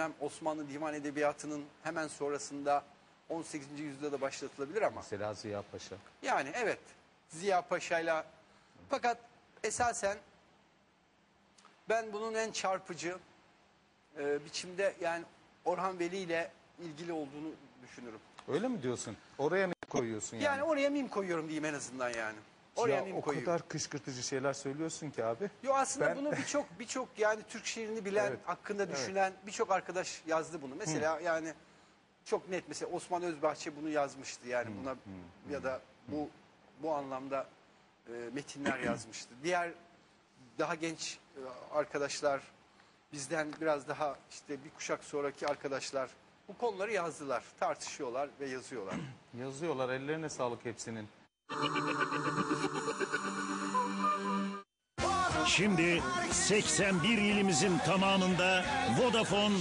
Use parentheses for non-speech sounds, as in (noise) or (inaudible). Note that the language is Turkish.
dönem Osmanlı Divan Edebiyatı'nın hemen sonrasında 18. yüzyılda da başlatılabilir ama Mesela Ziya Paşa. yani evet Ziya Paşa'yla fakat esasen ben bunun en çarpıcı e, biçimde yani Orhan Veli ile ilgili olduğunu düşünürüm. Öyle mi diyorsun? Oraya mı koyuyorsun yani? Yani oraya mim koyuyorum diyeyim en azından yani. Oraya ya o koyuyorum. kadar kışkırtıcı şeyler söylüyorsun ki abi. Yo aslında Ben- bunu birçok birçok yani Türk şiirini bilen, Evet. hakkında düşünen birçok arkadaş yazdı bunu. Mesela yani çok net mesela Osman Özbahçe bunu yazmıştı. Yani buna ya da bu bu anlamda e, metinler (clears throat) yazmıştı. Diğer daha genç e, arkadaşlar bizden biraz daha işte bir kuşak sonraki arkadaşlar bu konuları yazdılar, tartışıyorlar ve yazıyorlar. (clears throat) Yazıyorlar ellerine sağlık hepsinin. Şimdi 81 ilimizin tamamında Vodafone